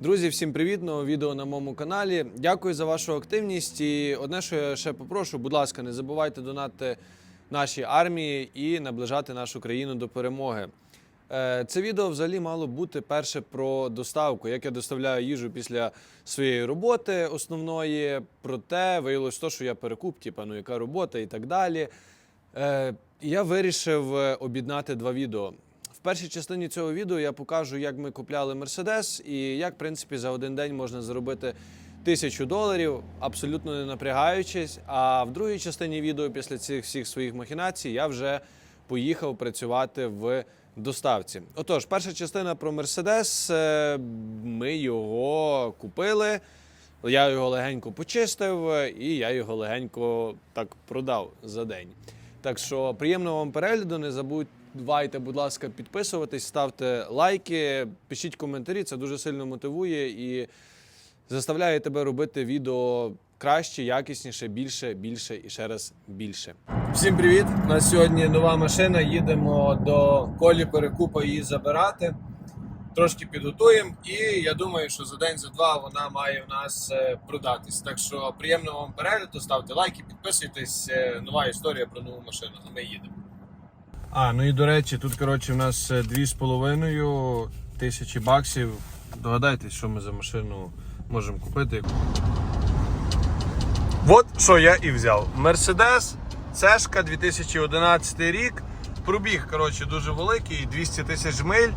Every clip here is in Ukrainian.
Друзі, всім привіт! Нове відео на моєму каналі. Дякую за вашу активність. І одне, що я ще попрошу, будь ласка, не забувайте донати нашій армії і наближати нашу країну до перемоги. Е, Це відео взагалі мало бути перше про доставку, як я доставляю їжу після своєї роботи основної. Проте виявилось то, що я перекуп, типа, ну яка робота і так далі. Е, я вирішив об'єднати два відео. В першій частині цього відео я покажу, як ми купляли Мерседес і як, в принципі, за один день можна заробити тисячу доларів, абсолютно не напрягаючись. А в другій частині відео, після цих всіх своїх махінацій, я вже поїхав працювати в доставці. Отож, перша частина про Мерседес. Е, Ми його купили. Я його легенько почистив, і я його легенько так продав за день. Так що приємного вам перегляду. Не забувайте, будь ласка, підписуватись, ставте лайки, пишіть коментарі. Це дуже сильно мотивує і заставляє тебе робити відео краще, якісніше, більше, більше і ще раз більше. Всім привіт! У нас сьогодні нова машина. Їдемо до колі перекупа її забирати. Трошки підготуємо, і я думаю, що за день, за два вона має в нас е, продатись. Так що приємного вам перегляду, ставте лайки, підписуйтесь. Е, Нова історія про нову машину. Ми їдемо. А, ну і до речі, тут коротше в нас е, дві з половиною тисячі баксів. Догадайтесь, що ми за машину можемо купити. От що я і взяв. Мерседес, Цешка 2011 рік. Пробіг коротше, дуже великий, 200 тисяч миль. Е,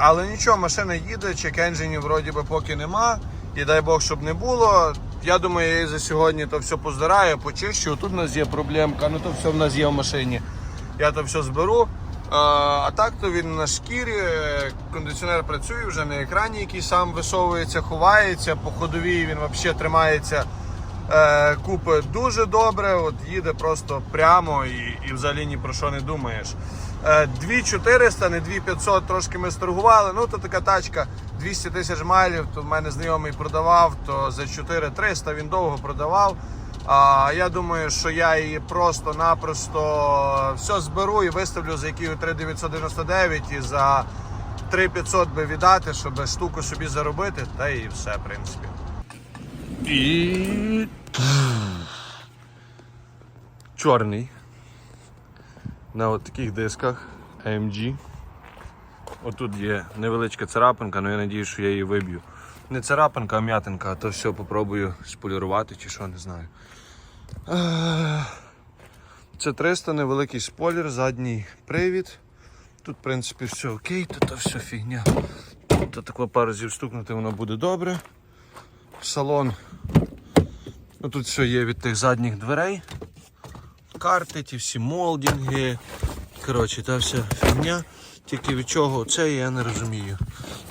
але нічого, машина їде, чек енджинів вроді би поки нема. І дай Бог, щоб не було. Я думаю, я за сьогодні то все поздираю, почищу. Тут у нас є проблемка, ну то все в нас є в машині. Я то все зберу. Е, а так то він на шкірі, е, кондиціонер працює вже на екрані, який сам висовується, ховається. По ходовій він взагалі тримається е, купи дуже добре. От їде просто прямо і, і взагалі ні про що не думаєш. Е, 2400, не 2500, трошки ми сторгували. Ну то така тачка 200 тисяч майлів. То в мене знайомий продавав, то за 4300 він довго продавав. А я думаю, що я її просто-напросто все зберу і виставлю за який 3999 і за 3500 би віддати, щоб штуку собі заробити, та і все, в принципі. І чорний. На от таких дисках AMG. Отут є невеличка царапинка, але я сподіваюся, що я її виб'ю. Не царапинка, а м'ятинка, а то все попробую сполірувати чи що, не знаю. Це 300 невеликий спойлер, задній привід. Тут, в принципі, все окей, тут все фігня. Тут тако пару разів стукнути, воно буде добре. Салон. Ну, тут все є від тих задніх дверей. Карти, ті всі молдинги. Коротше, та вся фігня. Тільки від чого це я не розумію.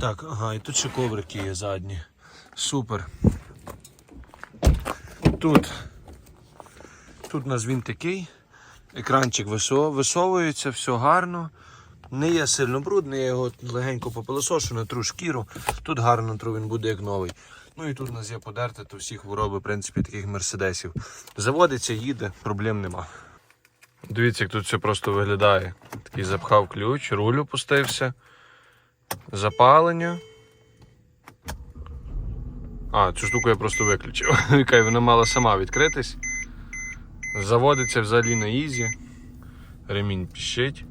Так, ага, і тут ще коврики є задні. Супер. Тут. Тут у нас він такий. Екранчик висовується, все гарно. Не є сильно брудний, я його легенько попилосошу, натру шкіру. Тут гарно натру він буде як новий. Ну і тут у нас є подерти, то всі хвороби, в принципі, таких мерседесів. Заводиться, їде, проблем нема. Дивіться, як тут все просто виглядає. Такий запхав ключ, руль опустився. Запалення. А, цю штуку я просто виключив. Яка вона мала сама відкритись. Заводиться взагалі на ізі. Ремінь піщить.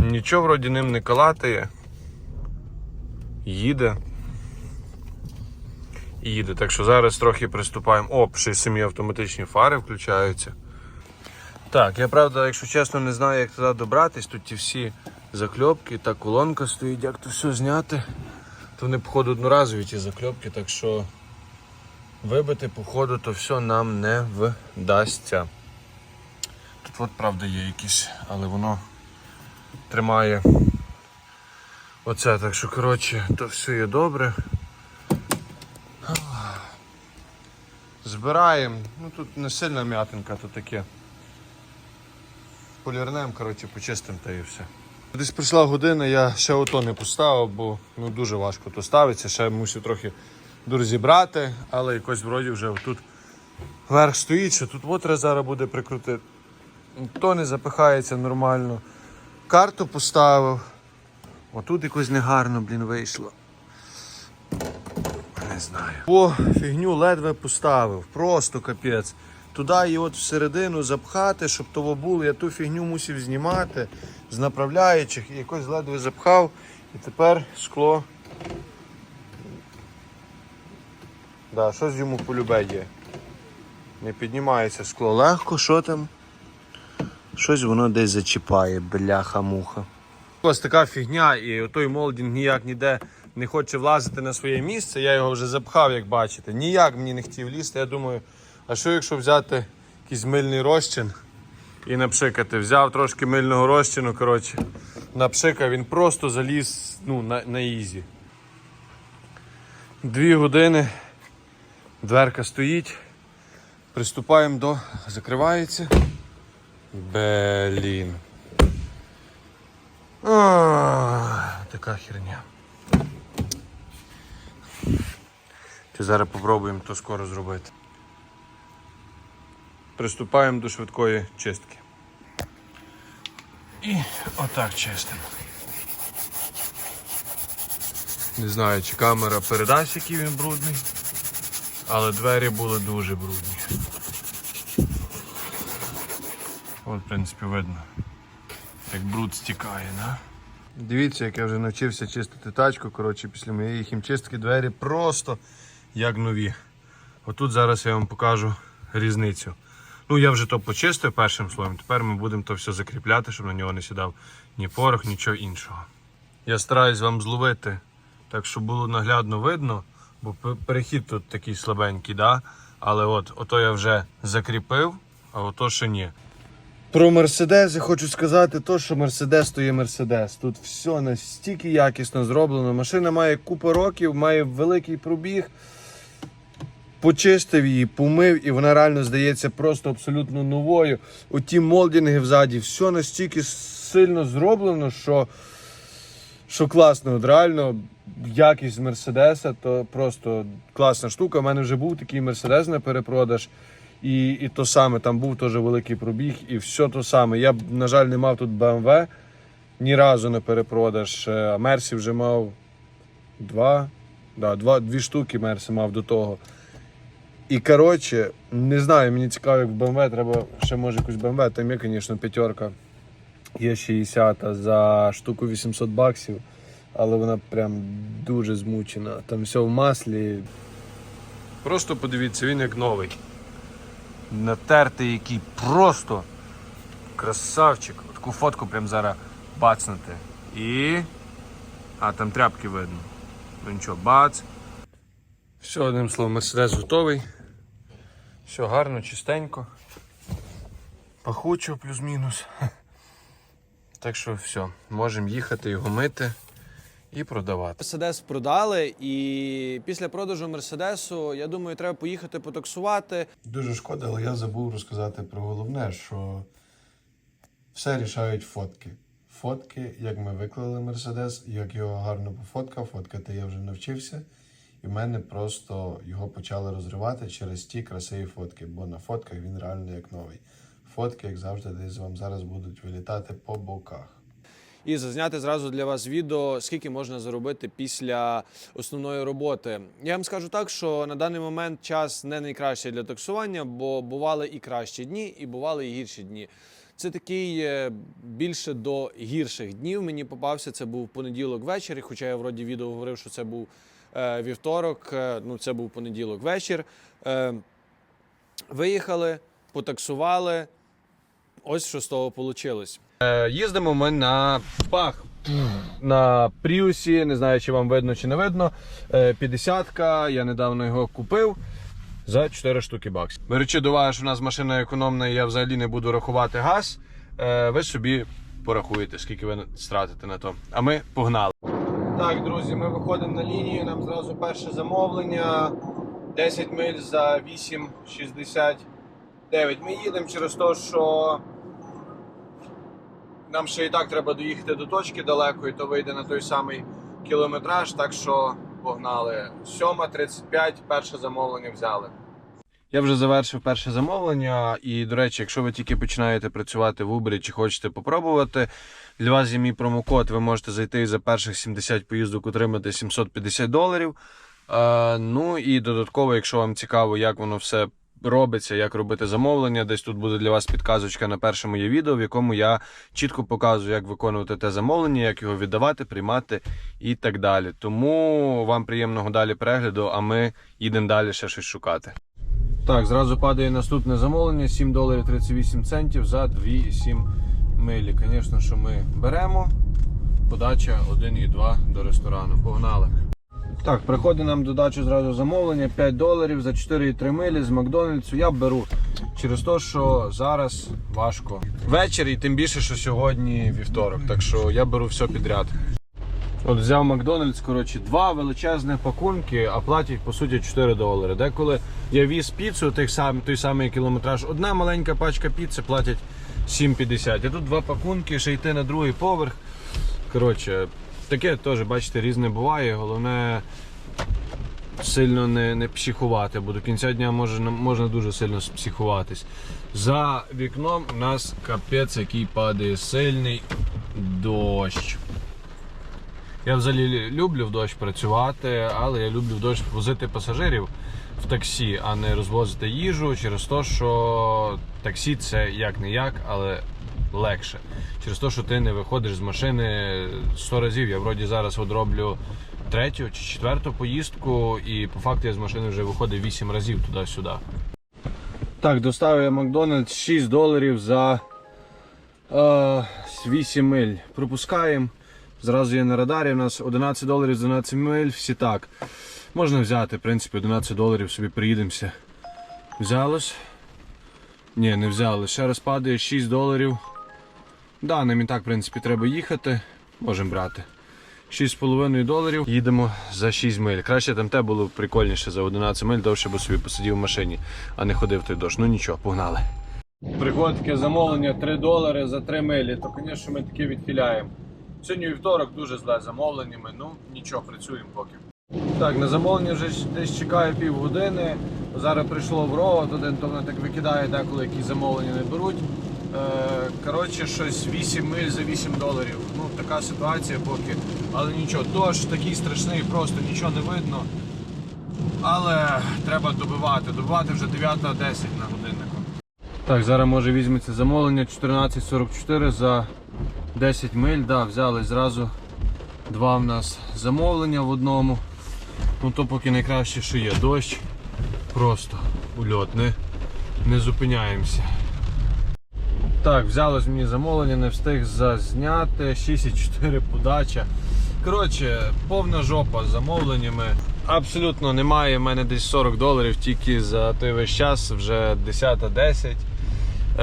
Нічого вроді ним не калатає. Їде. Їде. Так що зараз трохи приступаємо. О, ще й самі автоматичні фари включаються. Так, я правда, якщо чесно, не знаю, як туди добратись. Тут ті всі закльопки, та колонка стоїть, як то все зняти. То вони, походу, одноразові ті закльопки, так що вибити, походу, то все нам не вдасться. Тут от правда є якісь, але воно тримає оце, так що коротше, то все є добре. Збираємо, ну тут не сильна м'ятинка, то таке. Полірнем, коротше, почистимо та і все. Десь прийшла година, я ще ото не поставив, бо ну, дуже важко то ставиться, ще мусив трохи дорозібрати, але якось вроді вже тут верх стоїть, що тут от треба зараз буде прикрутити. То не запихається нормально. Карту поставив. Отут якось негарно, блін, вийшло. знаю. О, фігню ледве поставив. Просто капець. Туди її от всередину запхати, щоб того було. Я ту фігню мусив знімати з направляючих і якось ледве запхав. І тепер скло. Да, щось йому полюбе є. Не піднімається скло легко, що там? Щось воно десь зачіпає, бляха-муха. Ось така фігня, і той молдінг ніяк ніде не хоче влазити на своє місце. Я його вже запхав, як бачите. Ніяк мені не хотів лізти. Я думаю, а що якщо взяти якийсь мильний розчин і напшикати? Взяв трошки мильного розчину, коротше, напшикав, він просто заліз ну, на, на ізі. Дві години, дверка стоїть. Приступаємо до. Закривається. Блін. А, така херня. Чи зараз попробуємо то скоро зробити. Приступаємо до швидкої чистки. І отак чистимо. Не знаю, чи камера передасть, який він брудний, але двері були дуже брудні. От, в принципі, видно, як бруд стікає, да? Дивіться, як я вже навчився чистити тачку. Коротше, після моєї хімчистки двері просто як нові. Отут зараз я вам покажу різницю. Ну, я вже то почистив першим слоєм, тепер ми будемо то все закріпляти, щоб на нього не сідав ні порох, нічого іншого. Я стараюсь вам зловити, так щоб було наглядно видно, бо перехід тут такий слабенький, да? але от ото я вже закріпив, а ото ще ні. Про Мерседес я хочу сказати, то, що Мерседес то є Мерседес. Тут все настільки якісно зроблено. Машина має купу років, має великий пробіг. Почистив її, помив, і вона реально здається просто абсолютно новою. Оті молдинги взаді, все настільки сильно зроблено, що, що класно. От реально якість Мерседеса то просто класна штука. У мене вже був такий Мерседес на перепродаж. І, і то саме, там був теж великий пробіг, і все то саме. Я, на жаль, не мав тут BMW ні разу на перепродаж. Е, А Мерсі вже мав два, да, два, дві штуки Мерсі мав до того. І коротше, не знаю, мені цікаво, як в BMW, треба ще може якусь BMW, там є, звісно, п'ятерка. Є 60 за штуку 800 баксів, але вона прям дуже змучена. Там все в маслі. Просто подивіться, він як новий. Натертий який просто красавчик. Таку фотку прям зараз бацнути. І. А, там тряпки видно. Ну нічого, бац. Все, одним словом, Мерседес готовий. Все гарно, чистенько. Пахучо плюс-мінус. Так що все, можемо їхати його мити і продавати. Мерседес продали, і після продажу Мерседесу, я думаю, треба поїхати потаксувати. Дуже шкода, але я забув розказати про головне, що все рішають фотки. Фотки, як ми виклали Мерседес, як його гарно пофоткав, фоткати я вже навчився. І в мене просто його почали розривати через ті красиві фотки, бо на фотках він реально як новий. Фотки, як завжди, десь вам зараз будуть вилітати по боках. і зазняти зразу для вас відео, скільки можна заробити після основної роботи. Я вам скажу так, що на даний момент час не найкращий для таксування, бо бували і кращі дні, і бували і гірші дні. Це такий е, більше до гірших днів. Мені попався. Це був понеділок ввечері, хоча я вроді відео говорив, що це був вівторок. е, ну це був понеділок вечір. Е, виїхали, потаксували. Ось що з того вийшло. Їздимо ми на пах. На Пріусі, не знаю, чи вам видно чи не видно. 50-ка, я недавно його купив за 4 штуки баксів. Беручи до уваги, що у нас машина економна, і я взагалі не буду рахувати газ. е, Ви собі порахуєте, скільки ви стратите на то. А ми погнали. Так, друзі, ми виходимо на лінію. Нам зразу перше замовлення. 10 миль за 8,69. Ми їдемо через те, що нам ще і так треба доїхати до точки далеко, і то вийде на той самий кілометраж. Так що погнали. 7.35, перше замовлення взяли. Я вже завершив перше замовлення. І, до речі, якщо ви тільки починаєте працювати в Uber чи хочете попробувати, для вас є мій промокод. Ви можете зайти і за перших 70 поїздок отримати 750 доларів. Е, ну і додатково, якщо вам цікаво, як воно все робиться, як робити замовлення, десь тут буде для вас підказочка на першому є відео, в якому я чітко показую, як виконувати те замовлення, як його віддавати, приймати і так далі. Тому вам приємного далі перегляду, а ми їдемо далі ще щось шукати. Так, зразу падає наступне замовлення: 7 доларів 38 центів за 2,7 милі. Звісно, що ми беремо. Подача 1 і 2 до ресторану. Погнали. Так, приходить нам додачу зразу замовлення 5 доларів за 4,3 милі з Макдональдсу. Я беру через те, що зараз важко. Вечір і тим більше, що сьогодні вівторок. Так що я беру все підряд. От взяв Макдональдс, коротше, два величезних пакунки, а платять по суті 4 долари. Деколи я віз піцу, тих сам, той самий кілометраж, одна маленька пачка піци платять 7,50. А тут два пакунки, ще йти на другий поверх. Коротше, таке теж, бачите, різне буває. Головне сильно не, не психувати, бо до кінця дня може, можна дуже сильно спсихуватись. За вікном у нас капець, який падає сильний дощ. Я взагалі люблю в дощ працювати, але я люблю в дощ возити пасажирів в таксі, а не розвозити їжу через те, що таксі це як не як, але легше. Через те, що ти не виходиш з машини 100 разів. Я вроді зараз от роблю третю чи четверту поїздку, і по факту я з машини вже виходив 8 разів туди-сюди. Так, доставив я Макдональдс 6 доларів за е, 8 миль. Пропускаємо. Зразу є на радарі. У нас 11 доларів за 12 миль, всі так. Можна взяти, в принципі, 11 доларів собі приїдемося. Взялось? Ні, не взяли. Ще раз падає 6 доларів. Да, нам і так, в принципі, треба їхати. Можемо брати. 6,5 доларів. Їдемо за 6 миль. Краще там те було прикольніше за 11 миль, довше би собі посидів в машині, а не ходив той дощ. Ну нічого, погнали. Приходить таке замовлення 3 долари за 3 милі, то, звісно, ми таке відхиляємо. Сьогодні вівторок дуже зле замовленнями, ну нічого, працюємо поки. Так, на замовлення вже десь чекає півгодини. Зараз прийшло в ровот, один то вони так викидає деколи, які замовлення не беруть. Е, коротше, щось 8 миль за 8 доларів. Ну, така ситуація поки. Але нічого, дощ такий страшний, просто нічого не видно. Але треба добивати. Добивати вже 9.10 на годиннику. Так, зараз може візьметься замовлення 14.44 за 10 миль. Да, взяли зразу два в нас замовлення в одному. Ну то поки найкраще, що є дощ. Просто ульот, не, не зупиняємося. Так, взялось мені замовлення, не встиг зазняти. 6,4 подача. Коротше, повна жопа з замовленнями. Абсолютно немає. в мене десь 40 доларів тільки за той весь час, вже 10.10. Е,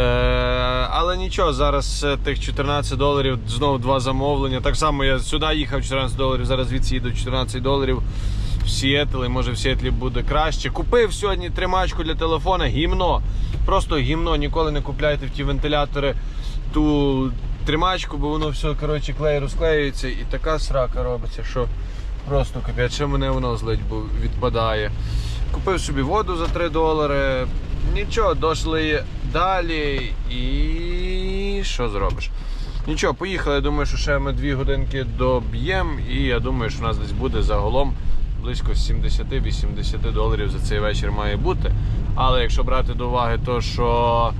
але нічого, зараз е, тих 14 доларів, знову два замовлення. Так само я сюди їхав 14 доларів, зараз звідси їду 14 доларів в Сіетл, і може в Сіетлі буде краще. Купив сьогодні тримачку для телефона, гімно. Просто гімно. Ніколи не купляйте в ті вентилятори ту тримачку, бо воно все коротше, клей розклеюється і така срака робиться, що просто капець, ще мене воно злить, бо відпадає. Купив собі воду за 3 долари. Нічого, дошли далі і що зробиш? Нічого, поїхали. Я думаю, що ще ми 2 годинки доб'ємо, і я думаю, що у нас десь буде загалом близько 70-80 доларів за цей вечір має бути. Але якщо брати до уваги, то що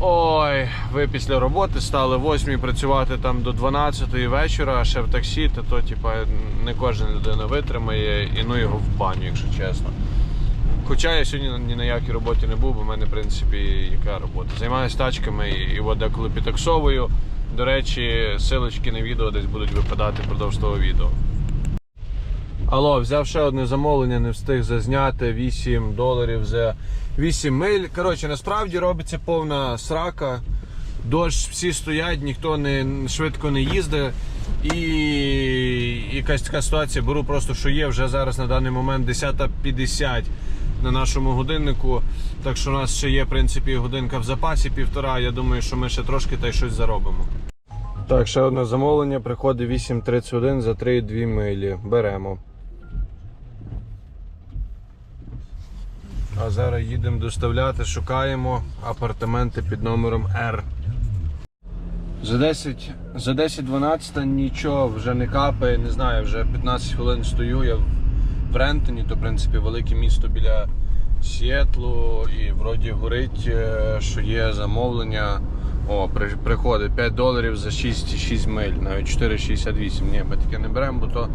ой, ви після роботи стали 8 працювати там до 12 вечора, а ще в таксі, то, то типа, не кожна людина витримає і ну його в баню, якщо чесно. Хоча я сьогодні ні на якій роботі не був, бо в мене, в принципі, яка робота. Займаюся тачками і, от деколи підтаксовую. До речі, силочки на відео десь будуть випадати впродовж того відео. Алло, взяв ще одне замовлення, не встиг зазняти 8 доларів за 8 миль. Коротше, насправді робиться повна срака. Дощ всі стоять, ніхто не швидко не їздить. І якась така ситуація. Беру просто, що є вже зараз на даний момент 10.50 на нашому годиннику. Так що у нас ще є в принципі годинка в запасі, півтора. Я думаю, що ми ще трошки та й щось заробимо. Так, ще одне замовлення. Приходить 8.31 за 3,2 милі. Беремо. А зараз їдемо доставляти, шукаємо апартаменти під номером R. За 10, за 10-12 нічого вже не капає, не знаю, вже 15 хвилин стою, я Брентоні, то в принципі велике місто біля Сіетлу, і вроді горить, е, що є замовлення. О, при- приходить 5 доларів за 6,6 миль, навіть 4,68. Ні, ми таке не беремо, бо то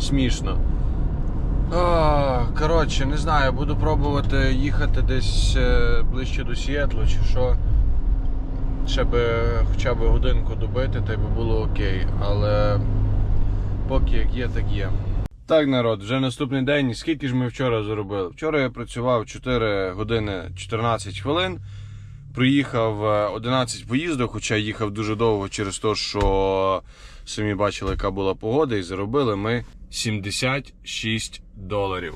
смішно. А, Коротше, не знаю, буду пробувати їхати десь е, ближче до Сіетлу чи що. Ще би хоча б годинку добити, то й би було окей. Але поки як є, так є. Так, народ, вже наступний день. Скільки ж ми вчора заробили? Вчора я працював 4 години 14 хвилин. Приїхав е, 11 поїздок, хоча їхав дуже довго через те, що самі бачили, яка була погода, і заробили ми 76 доларів.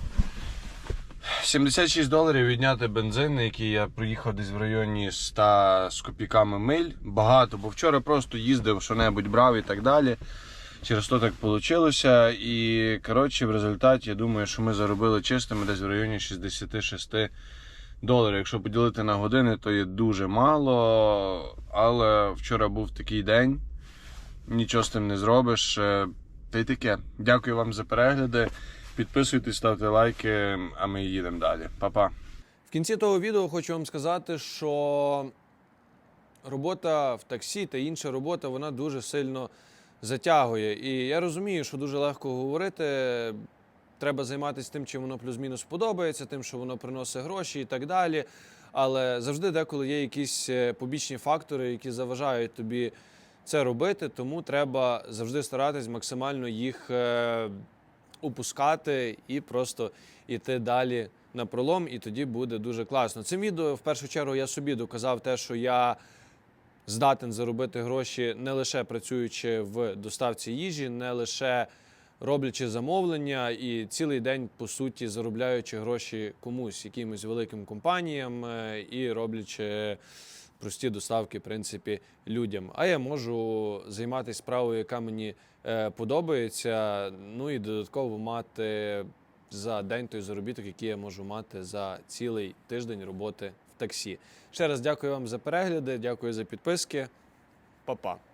76 доларів відняти бензин, який я проїхав десь в районі 100 з копійками миль. Багато, бо вчора просто їздив, що-небудь брав і так далі. Через то так вийшло. І коротше, в результаті я думаю, що ми заробили чистими десь в районі 66 доларів. Якщо поділити на години, то є дуже мало. Але вчора був такий день. Нічого з тим не зробиш. Е, Та й таке. Дякую вам за перегляди. Підписуйтесь, ставте лайки, а ми їдемо далі. Па-па. В кінці того відео хочу вам сказати, що робота в таксі та інша робота вона дуже сильно затягує. І я розумію, що дуже легко говорити. Треба займатися тим, чим воно плюс-мінус подобається, тим, що воно приносить гроші і так далі. Але завжди деколи є якісь е, побічні фактори, які заважають тобі це робити, тому треба завжди старатись максимально їх е, упускати і просто йти далі на пролом, і тоді буде дуже класно. Цим відео в першу чергу я собі доказав те, що я здатен заробити гроші не лише працюючи в доставці їжі, не лише роблячи замовлення і цілий день, по суті, заробляючи гроші комусь, якимось великим компаніям е, і роблячи прості доставки, в принципі, людям. А я можу займатися справою, яка мені е, подобається, ну і додатково мати за день той заробіток, який я можу мати за цілий тиждень роботи таксі. Ще раз дякую вам за перегляди, дякую за підписки. Па-па.